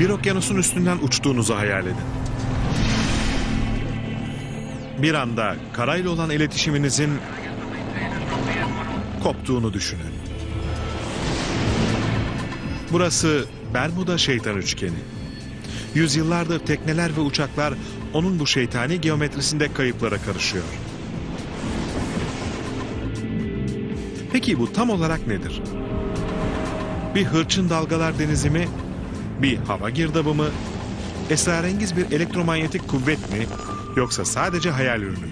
Bir okyanusun üstünden uçtuğunuzu hayal edin. Bir anda karayla olan iletişiminizin koptuğunu düşünün. Burası Bermuda Şeytan Üçgeni. Yüzyıllardır tekneler ve uçaklar onun bu şeytani geometrisinde kayıplara karışıyor. Peki bu tam olarak nedir? Bir hırçın dalgalar denizi mi? Bir hava girdabı mı? Esrarengiz bir elektromanyetik kuvvet mi? Yoksa sadece hayal ürünü mü?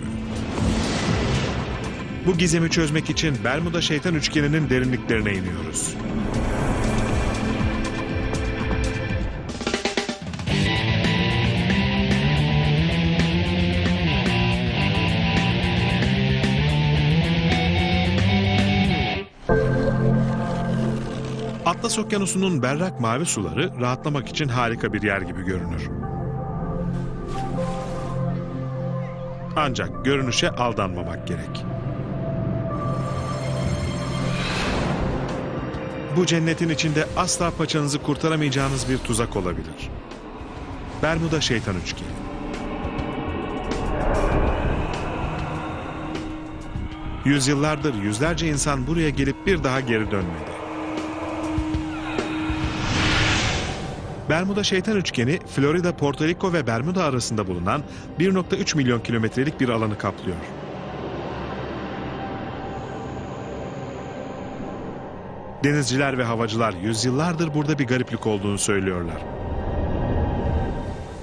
Bu gizemi çözmek için Bermuda Şeytan Üçgeni'nin derinliklerine iniyoruz. Atlas Okyanusu'nun berrak mavi suları rahatlamak için harika bir yer gibi görünür. Ancak görünüşe aldanmamak gerek. Bu cennetin içinde asla paçanızı kurtaramayacağınız bir tuzak olabilir. Bermuda Şeytan Üçgeni. Yüzyıllardır yüzlerce insan buraya gelip bir daha geri dönmedi. Bermuda Şeytan Üçgeni, Florida, Porto Rico ve Bermuda arasında bulunan 1.3 milyon kilometrelik bir alanı kaplıyor. Denizciler ve havacılar yüzyıllardır burada bir gariplik olduğunu söylüyorlar.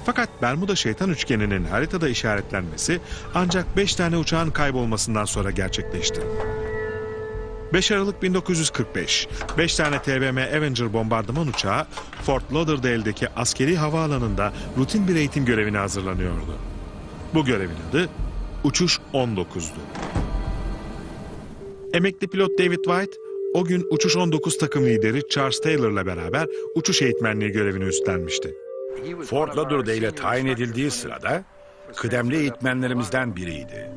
Fakat Bermuda Şeytan Üçgeni'nin haritada işaretlenmesi ancak 5 tane uçağın kaybolmasından sonra gerçekleşti. 5 Aralık 1945, 5 tane TBM Avenger bombardıman uçağı Fort Lauderdale'deki askeri havaalanında rutin bir eğitim görevine hazırlanıyordu. Bu görevin adı Uçuş 19'du. Emekli pilot David White, o gün Uçuş 19 takım lideri Charles Taylor'la beraber uçuş eğitmenliği görevini üstlenmişti. Fort Lauderdale'e tayin edildiği sırada kıdemli eğitmenlerimizden biriydi.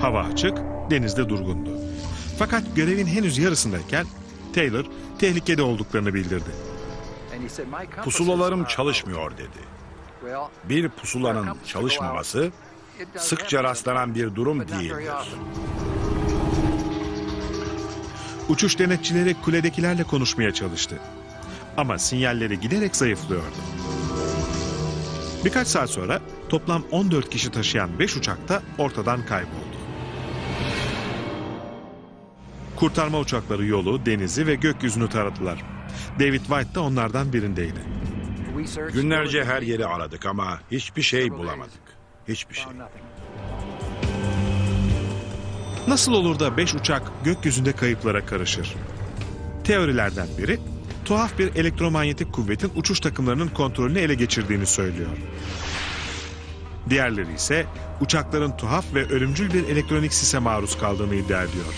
Hava açık, denizde durgundu. Fakat görevin henüz yarısındayken Taylor tehlikede olduklarını bildirdi. Pusulalarım çalışmıyor dedi. Bir pusulanın çalışmaması sıkça rastlanan bir durum değildir. Uçuş denetçileri kuledekilerle konuşmaya çalıştı. Ama sinyalleri giderek zayıflıyordu. Birkaç saat sonra toplam 14 kişi taşıyan 5 uçak da ortadan kayboldu. Kurtarma uçakları yolu, denizi ve gökyüzünü taradılar. David White da onlardan birindeydi. Günlerce her yeri aradık ama hiçbir şey bulamadık. Hiçbir şey. Nasıl olur da 5 uçak gökyüzünde kayıplara karışır? Teorilerden biri, tuhaf bir elektromanyetik kuvvetin uçuş takımlarının kontrolünü ele geçirdiğini söylüyor. Diğerleri ise uçakların tuhaf ve ölümcül bir elektronik sise maruz kaldığını iddia ediyor.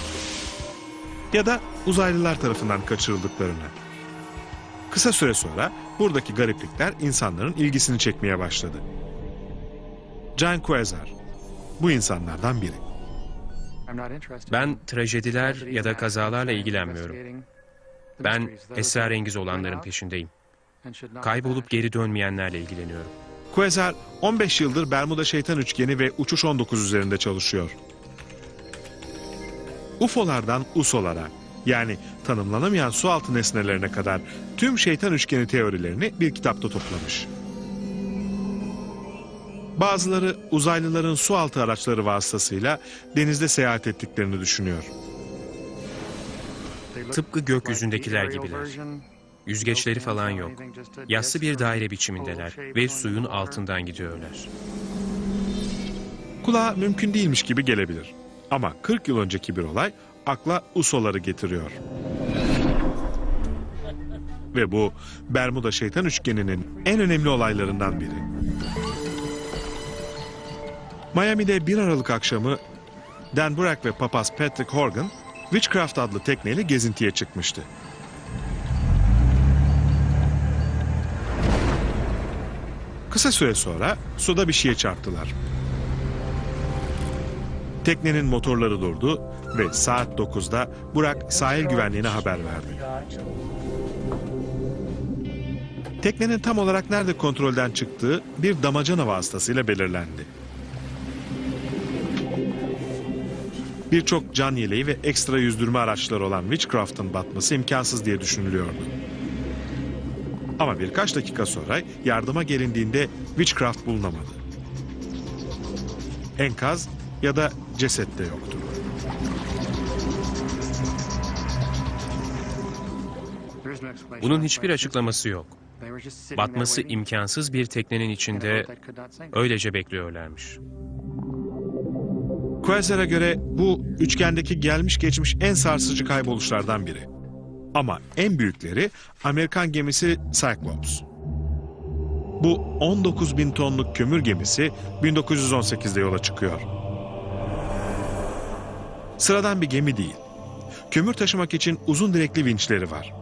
Ya da uzaylılar tarafından kaçırıldıklarını. Kısa süre sonra buradaki gariplikler insanların ilgisini çekmeye başladı. John Quasar, bu insanlardan biri. Ben trajediler ya da kazalarla ilgilenmiyorum. Ben esrarengiz olanların peşindeyim. Kaybolup geri dönmeyenlerle ilgileniyorum. Quasar 15 yıldır Bermuda Şeytan Üçgeni ve Uçuş 19 üzerinde çalışıyor. UFO'lardan USO'lara yani tanımlanamayan sualtı nesnelerine kadar tüm şeytan üçgeni teorilerini bir kitapta toplamış. Bazıları uzaylıların sualtı araçları vasıtasıyla denizde seyahat ettiklerini düşünüyor. Tıpkı gökyüzündekiler gibiler. Yüzgeçleri falan yok. Yassı bir daire biçimindeler ve suyun altından gidiyorlar. Kulağa mümkün değilmiş gibi gelebilir. Ama 40 yıl önceki bir olay akla USO'ları getiriyor. Ve bu Bermuda Şeytan Üçgeni'nin en önemli olaylarından biri. Miami'de 1 Aralık akşamı Dan Burak ve papaz Patrick Horgan Witchcraft adlı tekneyle gezintiye çıkmıştı. Kısa süre sonra suda bir şeye çarptılar. Teknenin motorları durdu ve saat 9'da Burak sahil güvenliğine haber verdi. Teknenin tam olarak nerede kontrolden çıktığı bir damacana vasıtasıyla belirlendi. Birçok can yeleği ve ekstra yüzdürme araçları olan Witchcraft'ın batması imkansız diye düşünülüyordu. Ama birkaç dakika sonra yardıma gelindiğinde Witchcraft bulunamadı. Enkaz ya da ceset de yoktu. Bunun hiçbir açıklaması yok. Batması imkansız bir teknenin içinde öylece bekliyorlarmış. Quasar'a göre bu üçgendeki gelmiş geçmiş en sarsıcı kayboluşlardan biri. Ama en büyükleri Amerikan gemisi Cyclops. Bu 19 bin tonluk kömür gemisi 1918'de yola çıkıyor. Sıradan bir gemi değil. Kömür taşımak için uzun direkli vinçleri var.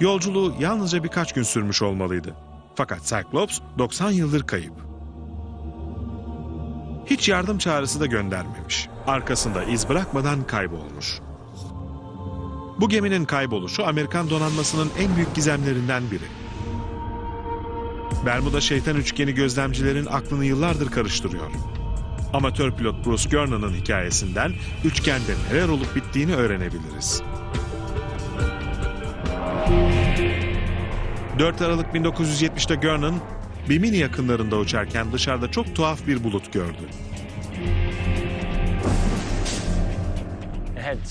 Yolculuğu yalnızca birkaç gün sürmüş olmalıydı. Fakat Cyclops 90 yıldır kayıp. Hiç yardım çağrısı da göndermemiş. Arkasında iz bırakmadan kaybolmuş. Bu geminin kayboluşu Amerikan donanmasının en büyük gizemlerinden biri. Bermuda şeytan üçgeni gözlemcilerin aklını yıllardır karıştırıyor. Amatör pilot Bruce Gernon'ın hikayesinden üçgende neler olup bittiğini öğrenebiliriz. 4 Aralık 1970'te Gernon, Bimini yakınlarında uçarken dışarıda çok tuhaf bir bulut gördü.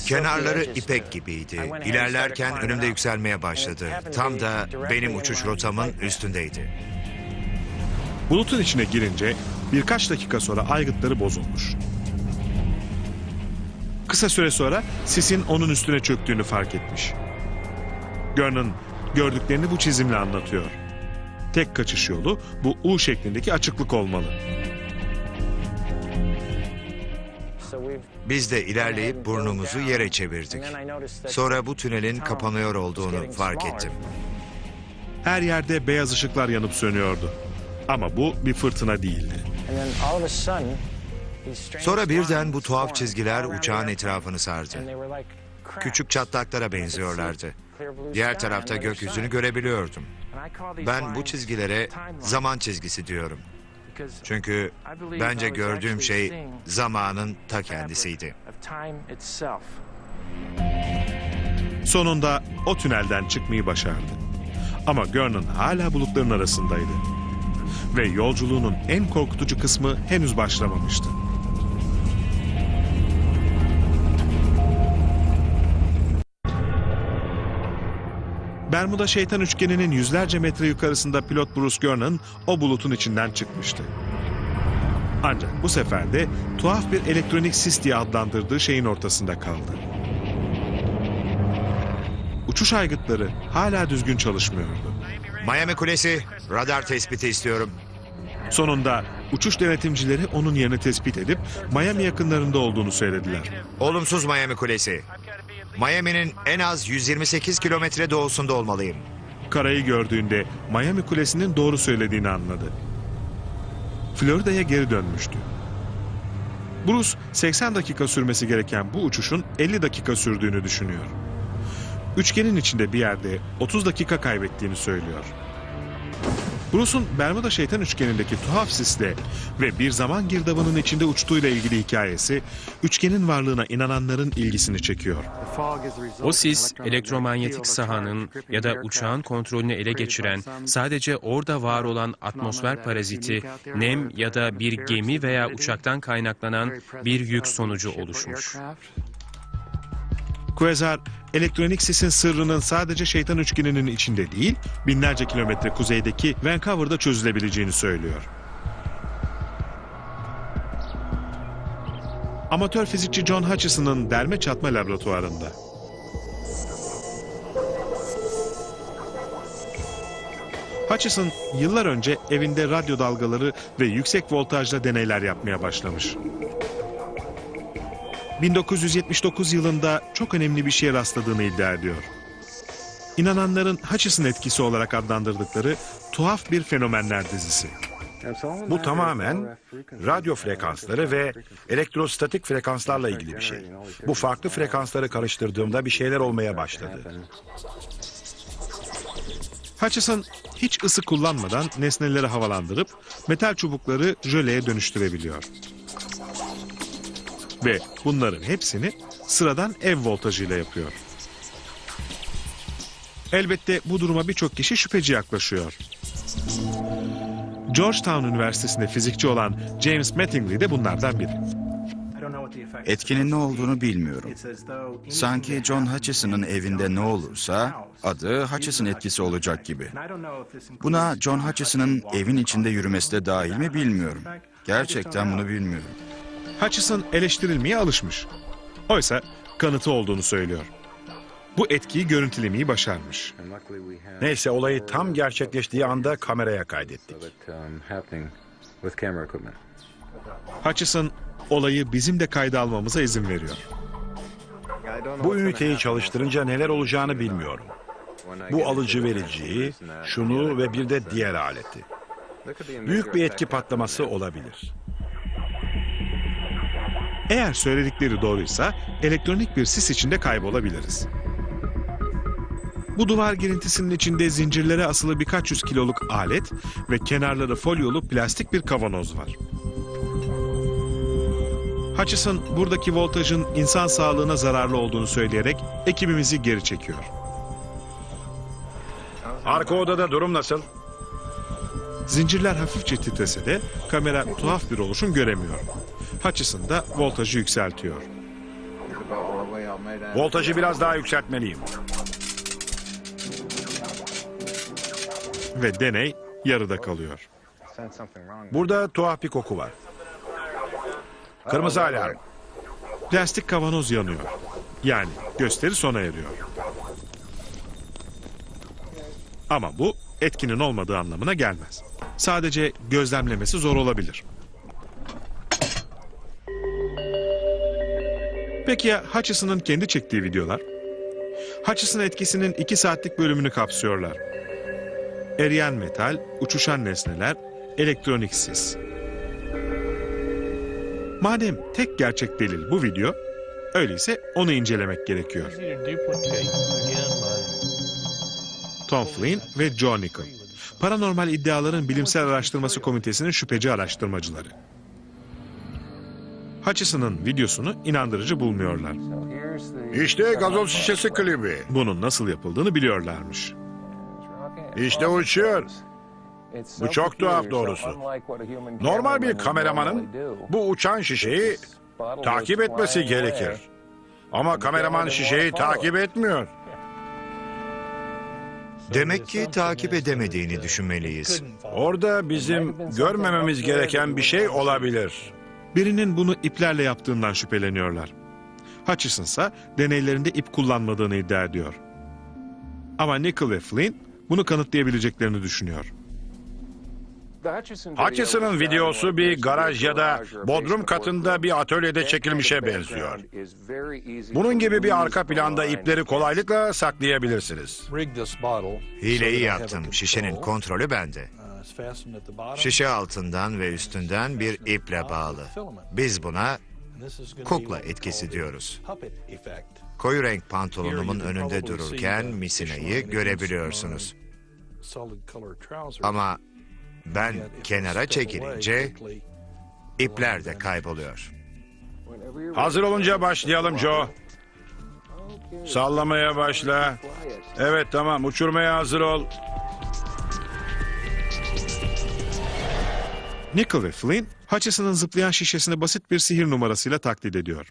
Kenarları ipek gibiydi. İlerlerken önümde yükselmeye başladı. Tam da benim uçuş rotamın üstündeydi. Bulutun içine girince birkaç dakika sonra aygıtları bozulmuş. Kısa süre sonra sisin onun üstüne çöktüğünü fark etmiş. Görn'ün gördüklerini bu çizimle anlatıyor. Tek kaçış yolu bu U şeklindeki açıklık olmalı. Biz de ilerleyip burnumuzu yere çevirdik. Sonra bu tünelin kapanıyor olduğunu fark ettim. Her yerde beyaz ışıklar yanıp sönüyordu. Ama bu bir fırtına değildi. Sonra birden bu tuhaf çizgiler uçağın etrafını sardı. Küçük çatlaklara benziyorlardı. Diğer tarafta gökyüzünü görebiliyordum. Ben bu çizgilere zaman çizgisi diyorum. Çünkü bence gördüğüm şey zamanın ta kendisiydi. Sonunda o tünelden çıkmayı başardı. Ama Görn'ün hala bulutların arasındaydı. Ve yolculuğunun en korkutucu kısmı henüz başlamamıştı. Bermuda şeytan üçgeninin yüzlerce metre yukarısında pilot Bruce Gernon o bulutun içinden çıkmıştı. Ancak bu sefer de tuhaf bir elektronik sis diye adlandırdığı şeyin ortasında kaldı. Uçuş aygıtları hala düzgün çalışmıyordu. Miami Kulesi, radar tespiti istiyorum. Sonunda uçuş denetimcileri onun yerini tespit edip Miami yakınlarında olduğunu söylediler. Olumsuz Miami Kulesi. Miami'nin en az 128 kilometre doğusunda olmalıyım. Karayı gördüğünde Miami Kulesi'nin doğru söylediğini anladı. Florida'ya geri dönmüştü. Bruce 80 dakika sürmesi gereken bu uçuşun 50 dakika sürdüğünü düşünüyor. Üçgenin içinde bir yerde 30 dakika kaybettiğini söylüyor. Bruce'un Bermuda şeytan üçgenindeki tuhaf sisle ve bir zaman girdabının içinde uçtuğuyla ilgili hikayesi, üçgenin varlığına inananların ilgisini çekiyor. O sis elektromanyetik sahanın ya da uçağın kontrolünü ele geçiren sadece orada var olan atmosfer paraziti, nem ya da bir gemi veya uçaktan kaynaklanan bir yük sonucu oluşmuş. Quasar, elektronik sisin sırrının sadece şeytan üçgeninin içinde değil, binlerce kilometre kuzeydeki Vancouver'da çözülebileceğini söylüyor. Amatör fizikçi John Hutchison'ın derme çatma laboratuvarında. Hutchison yıllar önce evinde radyo dalgaları ve yüksek voltajla deneyler yapmaya başlamış. 1979 yılında çok önemli bir şeye rastladığını iddia ediyor. İnananların Hutchison etkisi olarak adlandırdıkları tuhaf bir fenomenler dizisi. Bu tamamen radyo frekansları ve elektrostatik frekanslarla ilgili bir şey. Bu farklı frekansları karıştırdığımda bir şeyler olmaya başladı. Hutchison hiç ısı kullanmadan nesneleri havalandırıp metal çubukları jöleye dönüştürebiliyor. Ve bunların hepsini sıradan ev voltajıyla yapıyor. Elbette bu duruma birçok kişi şüpheci yaklaşıyor. Georgetown Üniversitesi'nde fizikçi olan James Mattingly de bunlardan biri. Etkinin ne olduğunu bilmiyorum. Sanki John Hutchison'ın evinde ne olursa adı Hutchison etkisi olacak gibi. Buna John Hutchison'ın evin içinde yürümesi de dahil mi bilmiyorum. Gerçekten bunu bilmiyorum. Hutchison eleştirilmeye alışmış. Oysa kanıtı olduğunu söylüyor. Bu etkiyi görüntülemeyi başarmış. Neyse olayı tam gerçekleştiği anda kameraya kaydettik. Hutchison olayı bizim de kayda almamıza izin veriyor. Bu üniteyi çalıştırınca neler olacağını bilmiyorum. Bu alıcı vericiyi, şunu ve bir de diğer aleti. Büyük bir etki patlaması olabilir. Eğer söyledikleri doğruysa elektronik bir sis içinde kaybolabiliriz. Bu duvar girintisinin içinde zincirlere asılı birkaç yüz kiloluk alet ve kenarları folyolu plastik bir kavanoz var. Hutchison buradaki voltajın insan sağlığına zararlı olduğunu söyleyerek ekibimizi geri çekiyor. Arka odada durum nasıl? Zincirler hafifçe titrese de kamera tuhaf bir oluşum göremiyor. Hutchison da voltajı yükseltiyor. Voltajı biraz daha yükseltmeliyim. Ve deney yarıda kalıyor. Burada tuhaf bir koku var. Kırmızı alarm. Plastik kavanoz yanıyor. Yani gösteri sona eriyor. Ama bu etkinin olmadığı anlamına gelmez. Sadece gözlemlemesi zor olabilir. Peki ya Hutchison'ın kendi çektiği videolar? Hutchison etkisinin 2 saatlik bölümünü kapsıyorlar. Eriyen metal, uçuşan nesneler, elektronik sis. Madem tek gerçek delil bu video, öyleyse onu incelemek gerekiyor. Tom Flynn ve John Nickel. Paranormal iddiaların bilimsel araştırması komitesinin şüpheci araştırmacıları. Hutchison'ın videosunu inandırıcı bulmuyorlar. İşte gazoz şişesi klibi. Bunun nasıl yapıldığını biliyorlarmış. İşte uçuyor. Bu çok tuhaf doğrusu. Normal bir kameramanın bu uçan şişeyi takip etmesi gerekir. Ama kameraman şişeyi takip etmiyor. Demek ki takip edemediğini düşünmeliyiz. Orada bizim görmememiz gereken bir şey olabilir. Birinin bunu iplerle yaptığından şüpheleniyorlar. Hutchison ise deneylerinde ip kullanmadığını iddia ediyor. Ama Nickel ve Flynn bunu kanıtlayabileceklerini düşünüyor. Hutchison'ın videosu bir garaj ya da bodrum katında bir atölyede çekilmişe benziyor. Bunun gibi bir arka planda ipleri kolaylıkla saklayabilirsiniz. Hileyi yaptım. Şişenin kontrolü bende. Şişe altından ve üstünden bir iple bağlı. Biz buna kukla etkisi diyoruz. Koyu renk pantolonumun önünde dururken misinayı görebiliyorsunuz. Ama ben kenara çekilince ipler de kayboluyor. Hazır olunca başlayalım Joe. Sallamaya başla. Evet tamam uçurmaya hazır ol. Nickel ve Flynn, Hutchison'ın zıplayan şişesini basit bir sihir numarasıyla taklit ediyor.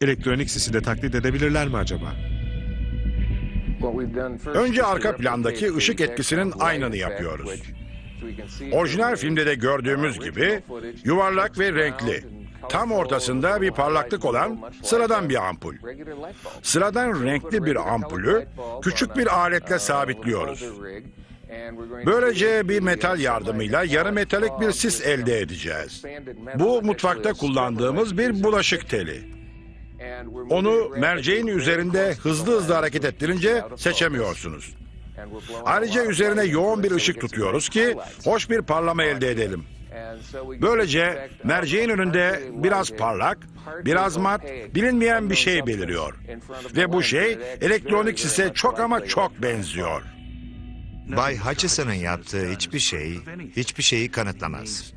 Elektronik sisi de taklit edebilirler mi acaba? Önce arka plandaki ışık etkisinin aynını yapıyoruz. Orijinal filmde de gördüğümüz gibi yuvarlak ve renkli. Tam ortasında bir parlaklık olan sıradan bir ampul. Sıradan renkli bir ampulü küçük bir aletle sabitliyoruz. Böylece bir metal yardımıyla yarı metalik bir sis elde edeceğiz. Bu mutfakta kullandığımız bir bulaşık teli. Onu merceğin üzerinde hızlı hızlı hareket ettirince seçemiyorsunuz. Ayrıca üzerine yoğun bir ışık tutuyoruz ki hoş bir parlama elde edelim. Böylece merceğin önünde biraz parlak, biraz mat, bilinmeyen bir şey beliriyor. Ve bu şey elektronik sise çok ama çok benziyor. Bay Hutchison'ın yaptığı hiçbir şey, hiçbir şeyi kanıtlamaz.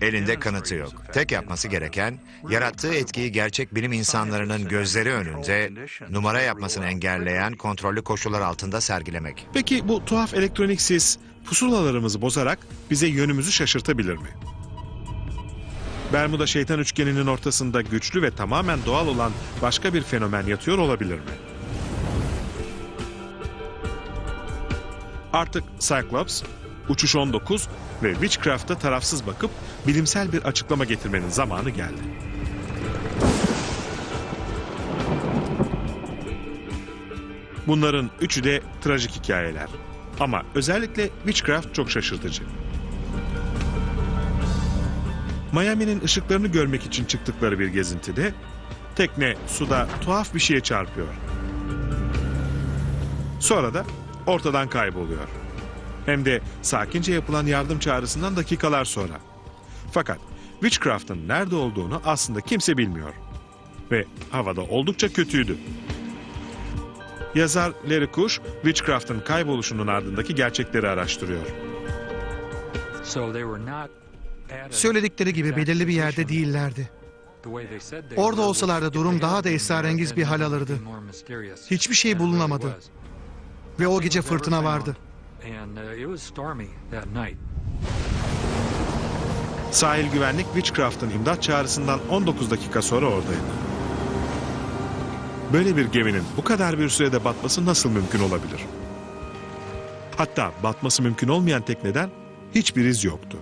Elinde kanıtı yok. Tek yapması gereken, yarattığı etkiyi gerçek bilim insanlarının gözleri önünde numara yapmasını engelleyen kontrollü koşullar altında sergilemek. Peki bu tuhaf elektronik sis pusulalarımızı bozarak bize yönümüzü şaşırtabilir mi? Bermuda şeytan üçgeninin ortasında güçlü ve tamamen doğal olan başka bir fenomen yatıyor olabilir mi? Artık Cyclops, Uçuş 19 ve Witchcraft'a tarafsız bakıp bilimsel bir açıklama getirmenin zamanı geldi. Bunların üçü de trajik hikayeler. Ama özellikle Witchcraft çok şaşırtıcı. Miami'nin ışıklarını görmek için çıktıkları bir gezintide tekne suda tuhaf bir şeye çarpıyor. Sonra da ortadan kayboluyor. Hem de sakince yapılan yardım çağrısından dakikalar sonra. Fakat Witchcraft'ın nerede olduğunu aslında kimse bilmiyor. Ve havada oldukça kötüydü. Yazar Larry Kush, Witchcraft'ın kayboluşunun ardındaki gerçekleri araştırıyor. Söyledikleri gibi belirli bir yerde değillerdi. Orada olsalardı durum daha da esrarengiz bir hal alırdı. Hiçbir şey bulunamadı. Ve o gece fırtına vardı. Sahil güvenlik Witchcraft'ın imdat çağrısından 19 dakika sonra oradaydı. Böyle bir geminin bu kadar bir sürede batması nasıl mümkün olabilir? Hatta batması mümkün olmayan tekneden hiçbir iz yoktu.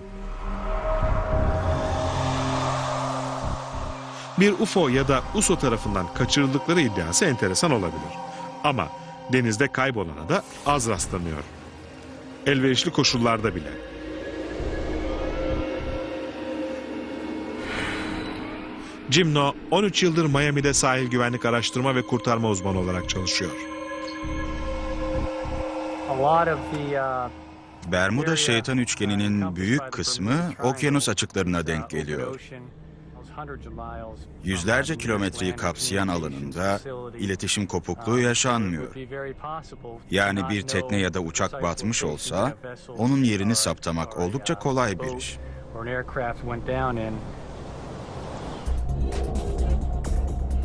Bir UFO ya da USO tarafından kaçırıldıkları iddiası enteresan olabilir. Ama denizde kaybolana da az rastlanıyor. Elverişli koşullarda bile. Jim No, 13 yıldır Miami'de sahil güvenlik araştırma ve kurtarma uzmanı olarak çalışıyor. Bermuda şeytan üçgeninin büyük kısmı okyanus açıklarına denk geliyor. Yüzlerce kilometreyi kapsayan alanında iletişim kopukluğu yaşanmıyor. Yani bir tekne ya da uçak batmış olsa onun yerini saptamak oldukça kolay bir iş.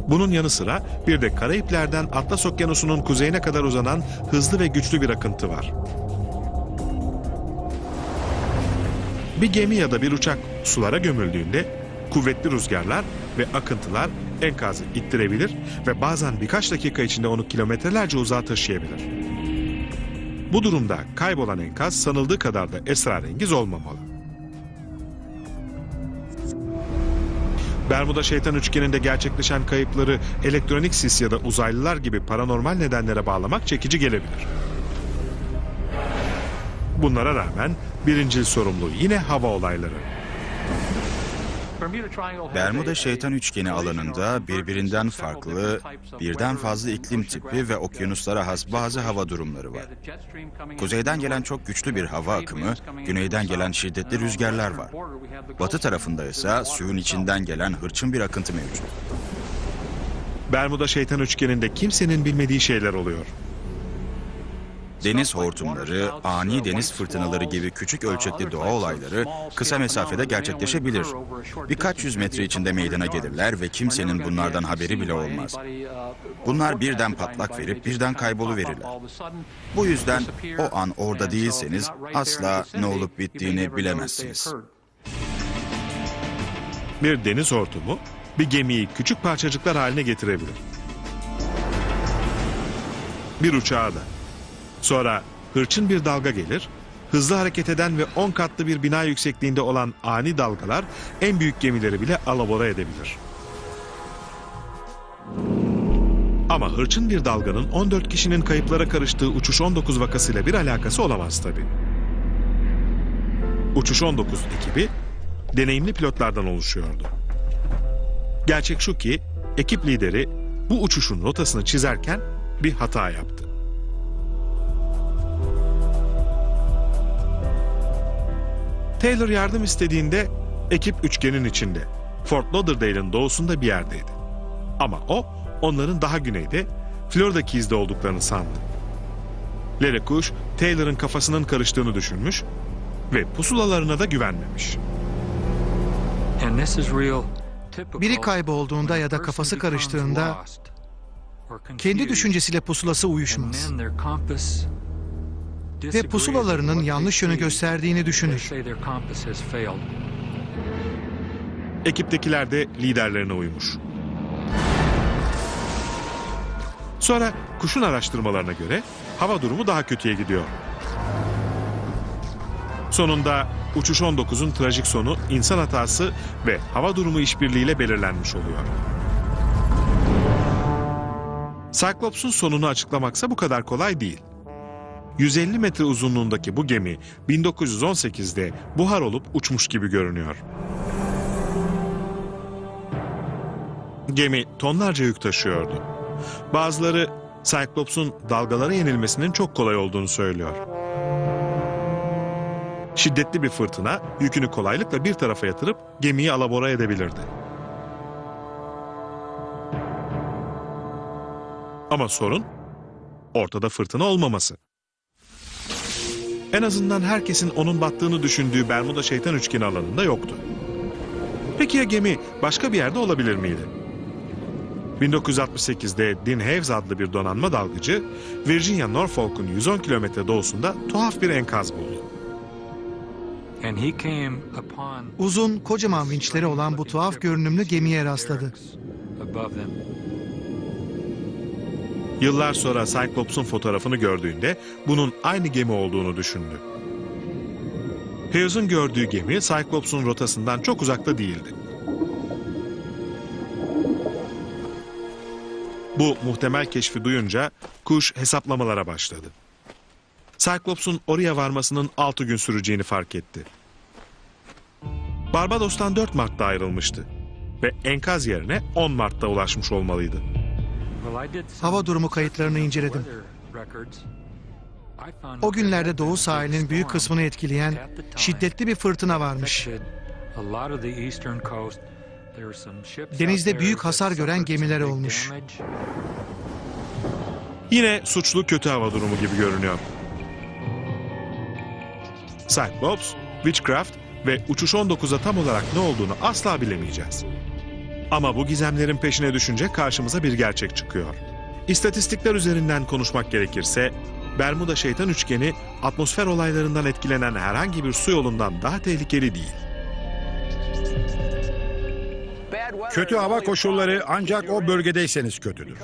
Bunun yanı sıra bir de Karayipler'den Atlas Okyanusu'nun kuzeyine kadar uzanan hızlı ve güçlü bir akıntı var. Bir gemi ya da bir uçak sulara gömüldüğünde kuvvetli rüzgarlar ve akıntılar enkazı ittirebilir ve bazen birkaç dakika içinde onu kilometrelerce uzağa taşıyabilir. Bu durumda kaybolan enkaz sanıldığı kadar da esrarengiz olmamalı. Bermuda şeytan üçgeninde gerçekleşen kayıpları elektronik sis ya da uzaylılar gibi paranormal nedenlere bağlamak çekici gelebilir. Bunlara rağmen birincil sorumlu yine hava olayları. Bermuda şeytan üçgeni alanında birbirinden farklı, birden fazla iklim tipi ve okyanuslara has bazı hava durumları var. Kuzeyden gelen çok güçlü bir hava akımı, güneyden gelen şiddetli rüzgarlar var. Batı tarafında ise suyun içinden gelen hırçın bir akıntı mevcut. Bermuda şeytan üçgeninde kimsenin bilmediği şeyler oluyor. Deniz hortumları, ani deniz fırtınaları gibi küçük ölçekli doğa olayları kısa mesafede gerçekleşebilir. Birkaç yüz metre içinde meydana gelirler ve kimsenin bunlardan haberi bile olmaz. Bunlar birden patlak verip birden kayboluverirler. Bu yüzden o an orada değilseniz asla ne olup bittiğini bilemezsiniz. Bir deniz hortumu bir gemiyi küçük parçacıklar haline getirebilir. Bir uçağa da. Sonra hırçın bir dalga gelir, hızlı hareket eden ve 10 katlı bir bina yüksekliğinde olan ani dalgalar en büyük gemileri bile alabora edebilir. Ama hırçın bir dalganın 14 kişinin kayıplara karıştığı Uçuş 19 vakasıyla bir alakası olamaz tabii. Uçuş 19 ekibi deneyimli pilotlardan oluşuyordu. Gerçek şu ki ekip lideri bu uçuşun rotasını çizerken bir hata yaptı. Taylor yardım istediğinde ekip üçgenin içinde. Fort Lauderdale'in doğusunda bir yerdeydi. Ama o onların daha güneyde Florida Keys'de olduklarını sandı. Larry Kush, Taylor'ın kafasının karıştığını düşünmüş ve pusulalarına da güvenmemiş. Biri kaybolduğunda ya da kafası karıştığında kendi düşüncesiyle pusulası uyuşmaz. Ve pusulalarının yanlış yönü gösterdiğini düşünür. Ekiptekiler de liderlerine uymuş. Sonra kuşun araştırmalarına göre hava durumu daha kötüye gidiyor. Sonunda uçuş 19'un trajik sonu insan hatası ve hava durumu işbirliğiyle belirlenmiş oluyor. Cyclops'un sonunu açıklamaksa bu kadar kolay değil. 150 metre uzunluğundaki bu gemi 1918'de buhar olup uçmuş gibi görünüyor. Gemi tonlarca yük taşıyordu. Bazıları Cyclops'un dalgalara yenilmesinin çok kolay olduğunu söylüyor. Şiddetli bir fırtına yükünü kolaylıkla bir tarafa yatırıp gemiyi alabora edebilirdi. Ama sorun ortada fırtına olmaması. En azından herkesin onun battığını düşündüğü Bermuda Şeytan Üçgeni alanında yoktu. Peki ya gemi başka bir yerde olabilir miydi? 1968'de Dean Haves adlı bir donanma dalgıcı Virginia Norfolk'un 110 kilometre doğusunda tuhaf bir enkaz buldu. Uzun, kocaman vinçleri olan bu tuhaf görünümlü gemiye rastladı. Yıllar sonra Cyclops'un fotoğrafını gördüğünde bunun aynı gemi olduğunu düşündü. Haves'un gördüğü gemi Cyclops'un rotasından çok uzakta değildi. Bu muhtemel keşfi duyunca kuş hesaplamalara başladı. Cyclops'un oraya varmasının 6 gün süreceğini fark etti. Barbados'tan 4 Mart'ta ayrılmıştı ve enkaz yerine 10 Mart'ta ulaşmış olmalıydı. Hava durumu kayıtlarını inceledim. O günlerde doğu sahilinin büyük kısmını etkileyen şiddetli bir fırtına varmış. Denizde büyük hasar gören gemiler olmuş. Yine suçlu kötü hava durumu gibi görünüyor. Cyclops, Witchcraft ve Uçuş 19'a tam olarak ne olduğunu asla bilemeyeceğiz. Ama bu gizemlerin peşine düşünce karşımıza bir gerçek çıkıyor. İstatistikler üzerinden konuşmak gerekirse, Bermuda Şeytan Üçgeni atmosfer olaylarından etkilenen herhangi bir su yolundan daha tehlikeli değil. Kötü hava koşulları ancak o bölgedeyseniz kötüdür.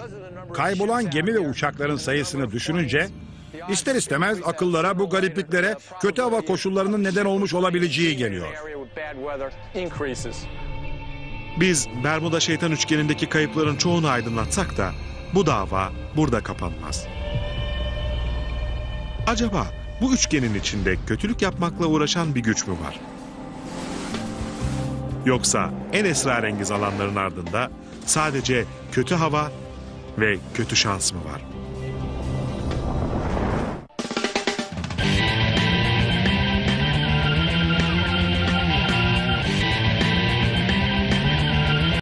Kaybolan gemi ve uçakların sayısını düşününce ister istemez akıllara bu garipliklere kötü hava koşullarının neden olmuş olabileceği geliyor. Biz Bermuda Şeytan Üçgeni'ndeki kayıpların çoğunu aydınlatsak da bu dava burada kapanmaz. Acaba bu üçgenin içinde kötülük yapmakla uğraşan bir güç mü var? Yoksa en esrarengiz alanların ardında sadece kötü hava ve kötü şans mı var?